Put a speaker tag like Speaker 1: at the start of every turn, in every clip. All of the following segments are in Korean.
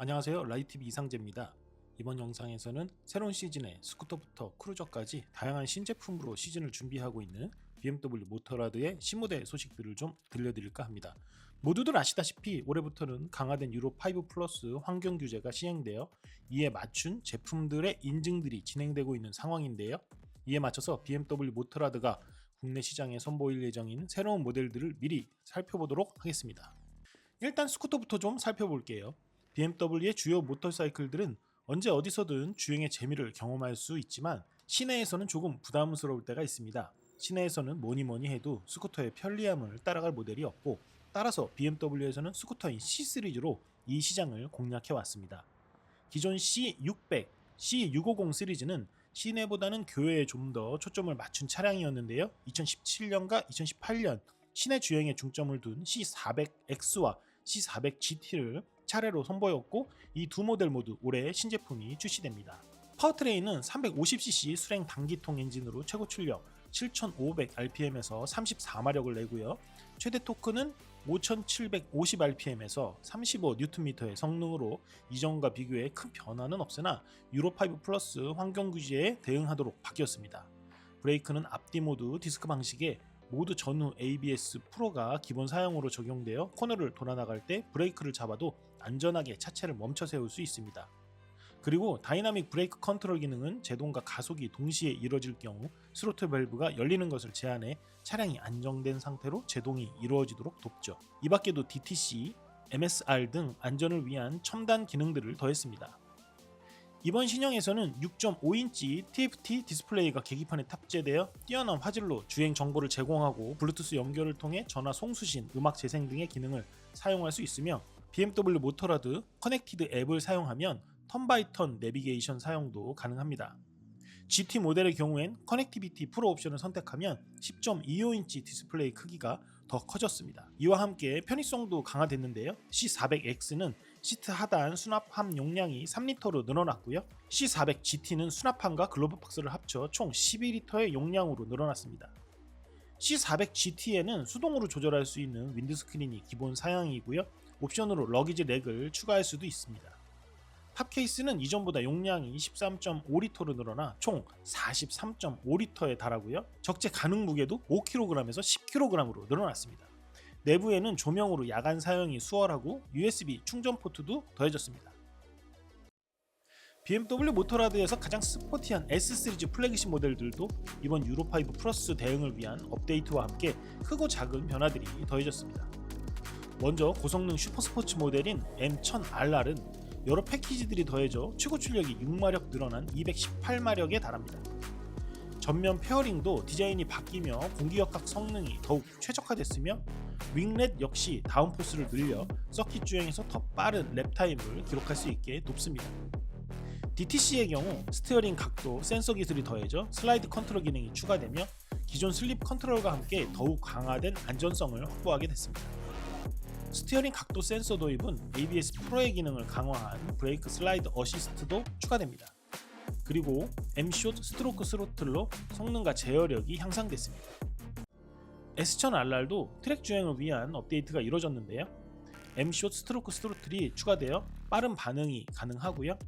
Speaker 1: 안녕하세요. 라이티비 이상재입니다. 이번 영상에서는 새로운 시즌의 스쿠터부터 크루저까지 다양한 신제품으로 시즌을 준비하고 있는 BMW 모터라드의 신모델 소식들을 좀 들려드릴까 합니다. 모두들 아시다시피 올해부터는 강화된 유로5 플러스 환경 규제가 시행되어 이에 맞춘 제품들의 인증들이 진행되고 있는 상황인데요. 이에 맞춰서 BMW 모터라드가 국내 시장에 선보일 예정인 새로운 모델들을 미리 살펴보도록 하겠습니다. 일단 스쿠터부터 좀 살펴볼게요 BMW의 주요 모터사이클들은 언제 어디서든 주행의 재미를 경험할 수 있지만 시내에서는 조금 부담스러울 때가 있습니다. 시내에서는 뭐니 뭐니 해도 스쿠터의 편리함을 따라갈 모델이 없고 따라서 BMW에서는 스쿠터인 C 시리즈로 이 시장을 공략해 왔습니다. 기존 C600, C650 시리즈는 시내보다는 교외에 좀 더 초점을 맞춘 차량이었는데요. 2017년과 2018년 시내 주행에 중점을 둔 C400X와 C400GT를 차례로 선보였고 이 두 모델 모두 올해 신제품이 출시됩니다. 파워트레인은 350cc 수랭 단기통 엔진으로 최고 출력 7,500rpm에서 34마력을 내고요. 최대 토크는 5,750rpm에서 35Nm의 성능으로 이전과 비교해 큰 변화는 없으나 유로5 플러스 환경 규제에 대응하도록 바뀌었습니다. 브레이크는 앞뒤 모두 디스크 방식에 모두 전후 ABS 프로가 기본 사양으로 적용되어 코너를 돌아 나갈 때 브레이크를 잡아도 안전하게 차체를 멈춰 세울 수 있습니다. 그리고 다이나믹 브레이크 컨트롤 기능은 제동과 가속이 동시에 이루어질 경우 스로틀 밸브가 열리는 것을 제한해 차량이 안정된 상태로 제동이 이루어지도록 돕죠. 이 밖에도 DTC, MSR 등 안전을 위한 첨단 기능들을 더했습니다. 이번 신형에서는 6.5인치 TFT 디스플레이가 계기판에 탑재되어 뛰어난 화질로 주행 정보를 제공하고 블루투스 연결을 통해 전화 송수신, 음악 재생 등의 기능을 사용할 수 있으며 BMW 모터라드 커넥티드 앱을 사용하면 턴바이턴 내비게이션 사용도 가능합니다. GT 모델의 경우엔 커넥티비티 프로 옵션을 선택하면 10.25인치 디스플레이 크기가 더 커졌습니다. 이와 함께 편의성도 강화됐는데요. C400X는 시트 하단 수납함 용량이 3리터로 늘어났고요. C400GT는 수납함과 글로브 박스를 합쳐 총 12리터의 용량으로 늘어났습니다. C400GT에는 수동으로 조절할 수 있는 윈드스크린이 기본 사양이고요. 옵션으로 러기지 렉을 추가할 수도 있습니다. 탑 케이스는 이전보다 용량이 13.5리터로 늘어나 총 43.5리터에 달하고요. 적재 가능 무게도 5kg에서 10kg으로 늘어났습니다. 내부에는 조명으로 야간 사용이 수월하고 USB 충전 포트도 더해졌습니다. BMW 모터라드에서 가장 스포티한 S 시리즈 플래그십 모델들도 이번 유로5 플러스 대응을 위한 업데이트와 함께 크고 작은 변화들이 더해졌습니다. 먼저 고성능 슈퍼스포츠 모델인 M1000RR은 여러 패키지들이 더해져 최고 출력이 6마력 늘어난 218마력에 달합니다. 전면 페어링도 디자인이 바뀌며 공기역학 성능이 더욱 최적화됐으며 윙렛 역시 다운포스를 늘려 서킷 주행에서 더 빠른 랩 타임을 기록할 수 있게 돕습니다. DTC의 경우 스티어링 각도 센서 기술이 더해져 슬라이드 컨트롤 기능이 추가되며 기존 슬립 컨트롤과 함께 더욱 강화된 안전성을 확보하게 됐습니다. 스티어링 각도 센서 도입은 ABS 프로의 기능을 강화한 브레이크 슬라이드 어시스트도 추가됩니다. 그리고 M숏 스트로크 스로틀로 성능과 제어력이 향상됐습니다. S1000RR도 트랙 주행을 위한 업데이트가 이루어졌는데요. M숏 스트로크 스로틀이 추가되어 빠른 반응이 가능하고요.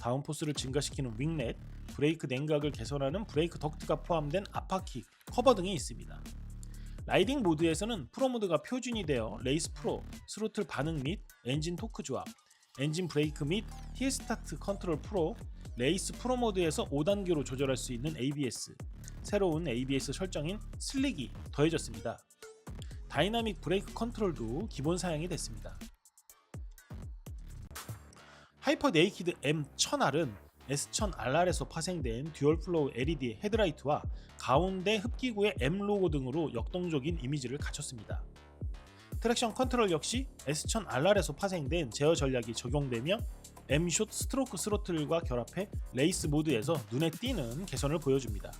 Speaker 1: 다운포스를 증가시키는 윙렛, 브레이크 냉각을 개선하는 브레이크 덕트가 포함된 아파킥, 커버 등이 있습니다. 라이딩 모드에서는 프로 모드가 표준이 되어 레이스 프로, 스로틀 반응 및 엔진 토크 조합, 엔진 브레이크 및 힐 스타트 컨트롤 프로, 레이스 프로 모드에서 5단계로 조절할 수 있는 ABS, 새로운 ABS 설정인 슬릭이 더해졌습니다. 다이나믹 브레이크 컨트롤도 기본 사양이 됐습니다. 하이퍼 네이키드 M1000R은 S1000RR에서 파생된 듀얼 플로우 LED 헤드라이트와 가운데 흡기구의 M 로고 등으로 역동적인 이미지를 갖췄습니다. 트랙션 컨트롤 역시 S1000RR에서 파생된 제어 전략이 적용되며 M숏 스트로크 스로틀과 결합해 레이스 모드에서 눈에 띄는 개선을 보여줍니다.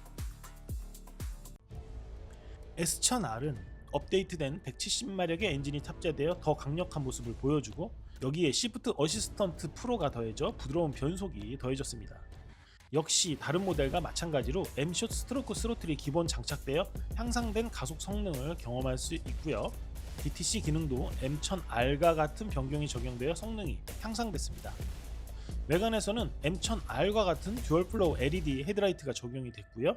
Speaker 1: S1000R은 업데이트된 170마력의 엔진이 탑재되어 더 강력한 모습을 보여주고 여기에 시프트 어시스턴트 프로가 더해져 부드러운 변속이 더해졌습니다. 역시 다른 모델과 마찬가지로 M숏 스트로크 스로틀이 기본 장착되어 향상된 가속 성능을 경험할 수 있고요. DTC 기능도 M1000R과 같은 변경이 적용되어 성능이 향상됐습니다. 외관에서는 M1000R과 같은 듀얼 플로우 LED 헤드라이트가 적용이 됐고요.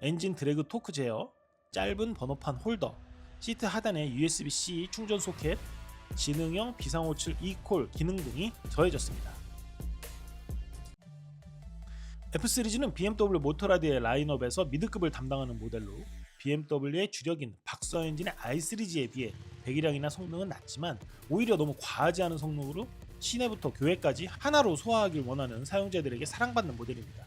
Speaker 1: 엔진 드래그 토크 제어, 짧은 번호판 홀더, 시트 하단에 USB-C 충전 소켓, 지능형 비상호출 e콜 기능 등이 더해졌습니다. F 시리즈는 BMW 모터라드의 라인업에서 미드급을 담당하는 모델로 BMW의 주력인 박서 엔진의 i 시리즈에 비해 배기량이나 성능은 낮지만 오히려 너무 과하지 않은 성능으로 시내부터 교외까지 하나로 소화하길 원하는 사용자들에게 사랑받는 모델입니다.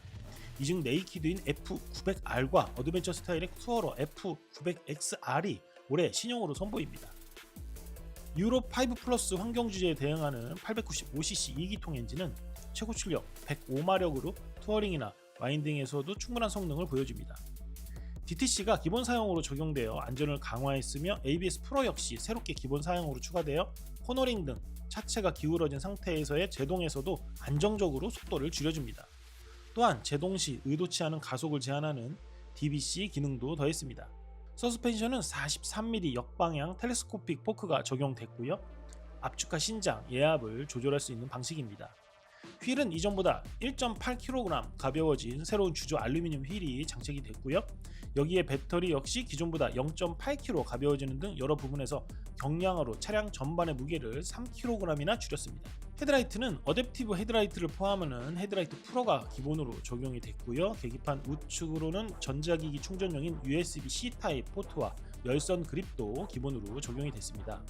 Speaker 1: 이중 네이키드인 F900R과 어드벤처 스타일의 투어러 F900XR이 올해 신형으로 선보입니다. 유로 5 플러스 환경 주제에 대응하는 895cc 2기통 엔진은 최고 출력 105마력으로 투어링이나 와인딩에서도 충분한 성능을 보여줍니다. DTC가 기본 사용으로 적용되어 안전을 강화했으며 ABS 프로 역시 새롭게 기본 사용으로 추가되어 코너링 등 차체가 기울어진 상태에서의 제동에서도 안정적으로 속도를 줄여줍니다. 또한 제동 시 의도치 않은 가속을 제한하는 DBC 기능도 더했습니다. 서스펜션은 43mm 역방향 텔레스코픽 포크가 적용됐고요. 압축과 신장, 예압을 조절할 수 있는 방식입니다. 휠은 이전보다 1.8kg 가벼워진 새로운 주조 알루미늄 휠이 장착이 됐고요. 여기에 배터리 역시 기존보다 0.8kg 가벼워지는 등 여러 부분에서 경량화로 차량 전반의 무게를 3kg이나 줄였습니다. 헤드라이트는 어댑티브 헤드라이트를 포함하는 헤드라이트 프로가 기본으로 적용이 됐고요. 계기판 우측으로는 전자기기 충전용인 USB-C 타입 포트와 열선 그립도 기본으로 적용이 됐습니다.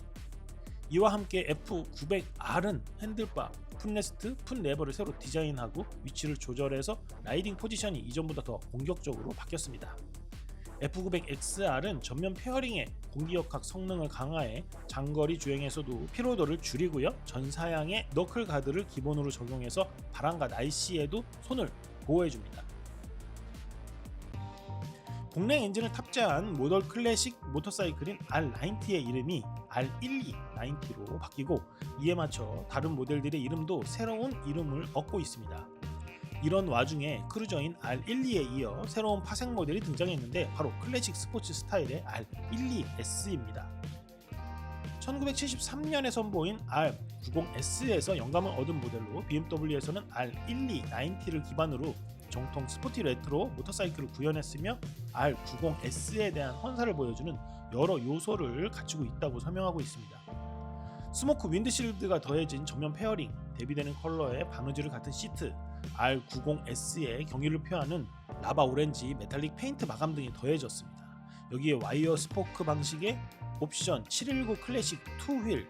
Speaker 1: 이와 함께 F900R은 핸들바, 풋레스트, 풋레버를 새로 디자인하고 위치를 조절해서 라이딩 포지션이 이전보다 더 공격적으로 바뀌었습니다. F900XR은 전면 페어링의 공기역학 성능을 강화해 장거리 주행에서도 피로도를 줄이고요. 전사양의 너클 가드를 기본으로 적용해서 바람과 날씨에도 손을 보호해줍니다. 공랭 엔진을 탑재한 모델 클래식 모터사이클인 R90의 이름이 R1290로 바뀌고 이에 맞춰 다른 모델들의 이름도 새로운 이름을 얻고 있습니다. 이런 와중에 크루저인 R12에 이어 새로운 파생 모델이 등장했는데 바로 클래식 스포츠 스타일의 R12S입니다. 1973년에 선보인 R90S에서 영감을 얻은 모델로 BMW에서는 R1290를 기반으로 정통 스포티 레트로 모터사이클을 구현했으며 R90S에 대한 헌사를 보여주는 여러 요소를 갖추고 있다고 설명하고 있습니다. 스모크 윈드실드가 더해진 전면 페어링, 대비되는 컬러의 바느질을 같은 시트, R90S의 경위를 표하는 라바 오렌지 메탈릭 페인트 마감 등이 더해졌습니다. 여기에 와이어 스포크 방식의 옵션 719 클래식 2휠,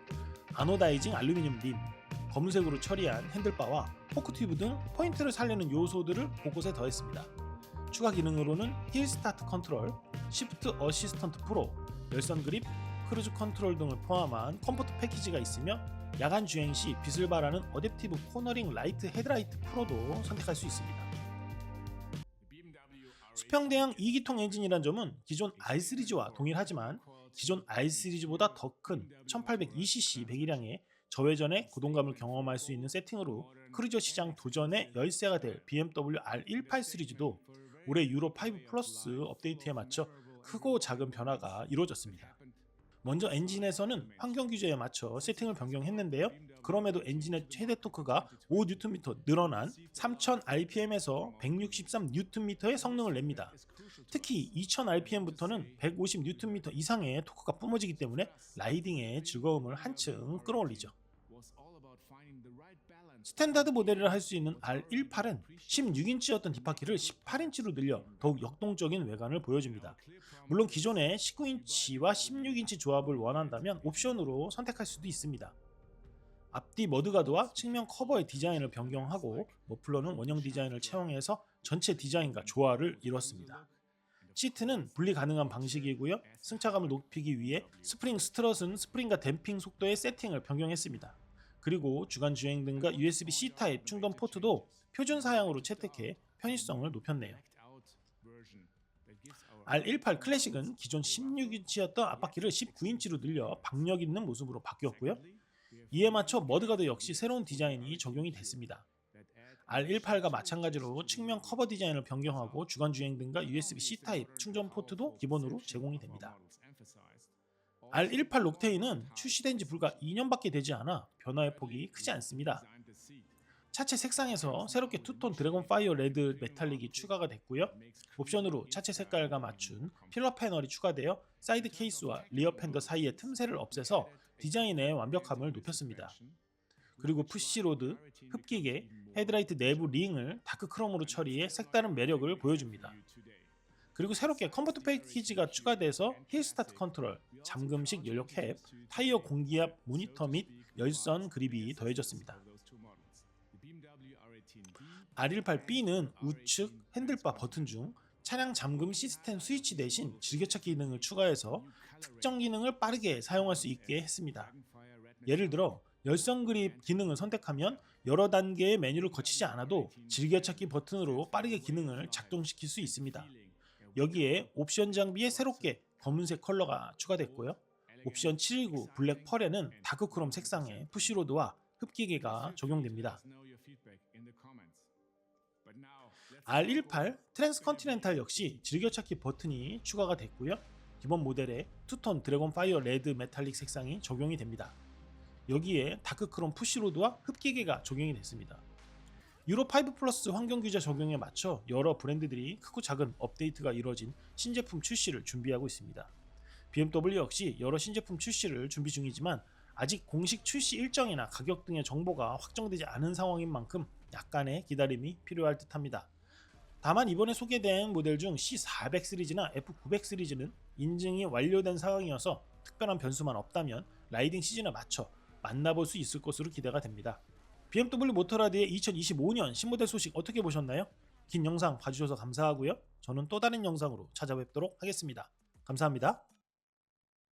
Speaker 1: 아노다이징 알루미늄 림, 검은색으로 처리한 핸들바와 포크 튜브 등 포인트를 살리는 요소들을 곳곳에 더했습니다. 추가 기능으로는 힐 스타트 컨트롤, 시프트 어시스턴트 프로, 열선 그립, 크루즈 컨트롤 등을 포함한 컴포트 패키지가 있으며 야간 주행 시 빛을 발하는 어댑티브 코너링 라이트 헤드라이트 프로도 선택할 수 있습니다. 수평대형 2기통 엔진이란 점은 기존 R 시리즈와 동일하지만 기존 R 시리즈보다 더 큰 1820cc 배기량의 저회전의 고동감을 경험할 수 있는 세팅으로 크루저 시장 도전의 열쇠가 될 BMW R18 시리즈도 올해 유로 5 플러스 업데이트에 맞춰 크고 작은 변화가 이루어졌습니다. 먼저 엔진에서는 환경 규제에 맞춰 세팅을 변경했는데요. 그럼에도 엔진의 최대 토크가 5Nm 늘어난 3000rpm에서 163Nm의 성능을 냅니다. 특히 2000rpm부터는 150Nm 이상의 토크가 뿜어지기 때문에 라이딩의 즐거움을 한층 끌어올리죠. 스탠다드 모델을 할 수 있는 R18은 16인치였던 뒷바퀴를 18인치로 늘려 더욱 역동적인 외관을 보여줍니다. 물론 기존의 19인치와 16인치 조합을 원한다면 옵션으로 선택할 수도 있습니다. 앞뒤 머드가드와 측면 커버의 디자인을 변경하고 머플러는 원형 디자인을 채용해서 전체 디자인과 조화를 이뤘습니다. 시트는 분리 가능한 방식이고요. 승차감을 높이기 위해 스프링 스트럿은 스프링과 댐핑 속도의 세팅을 변경했습니다. 그리고 주간 주행 등과 USB-C 타입 충전 포트도 표준 사양으로 채택해 편의성을 높였네요. R18 클래식은 기존 16인치였던 앞바퀴를 19인치로 늘려 박력 있는 모습으로 바뀌었고요. 이에 맞춰 머드가드 역시 새로운 디자인이 적용이 됐습니다. R18과 마찬가지로 측면 커버 디자인을 변경하고 주간 주행 등과 USB-C 타입 충전 포트도 기본으로 제공이 됩니다. R18 록테인은 출시된 지 불과 2년밖에 되지 않아 변화의 폭이 크지 않습니다. 차체 색상에서 새롭게 투톤 드래곤 파이어 레드 메탈릭이 추가가 됐고요. 옵션으로 차체 색깔과 맞춘 필러 패널이 추가되어 사이드 케이스와 리어 팬더 사이의 틈새를 없애서 디자인의 완벽함을 높였습니다. 그리고 푸시로드, 흡기계, 헤드라이트 내부 링을 다크 크롬으로 처리해 색다른 매력을 보여줍니다. 그리고 새롭게 컴포트 패키지가 추가돼서 힐 스타트 컨트롤, 잠금식 연료 캡, 타이어 공기압 모니터 및 열선 그립이 더해졌습니다. R18B는 우측 핸들바 버튼 중 차량 잠금 시스템 스위치 대신 즐겨찾기 기능을 추가해서 특정 기능을 빠르게 사용할 수 있게 했습니다. 예를 들어 열선 그립 기능을 선택하면 여러 단계의 메뉴를 거치지 않아도 즐겨찾기 버튼으로 빠르게 기능을 작동시킬 수 있습니다. 여기에 옵션 장비에 새롭게 검은색 컬러가 추가됐고요. 옵션 719 블랙 펄에는 다크크롬 색상의 푸시로드와 흡기계가 적용됩니다. R18 트랜스컨티넨탈 역시 즐겨찾기 버튼이 추가가 됐고요. 기본 모델에 투톤 드래곤 파이어 레드 메탈릭 색상이 적용이 됩니다. 여기에 다크크롬 푸시로드와 흡기계가 적용이 됐습니다. 유로 5 플러스 환경 규제 적용에 맞춰 여러 브랜드들이 크고 작은 업데이트가 이뤄진 신제품 출시를 준비하고 있습니다. BMW 역시 여러 신제품 출시를 준비 중이지만 아직 공식 출시 일정이나 가격 등의 정보가 확정되지 않은 상황인 만큼 약간의 기다림이 필요할 듯합니다. 다만 이번에 소개된 모델 중 C400 시리즈나 F900 시리즈는 인증이 완료된 상황이어서 특별한 변수만 없다면 라이딩 시즌에 맞춰 만나볼 수 있을 것으로 기대가 됩니다. BMW 모터라드의 2025년 신모델 소식 어떻게 보셨나요? 긴 영상 봐주셔서 감사하고요. 저는 또 다른 영상으로 찾아뵙도록 하겠습니다. 감사합니다.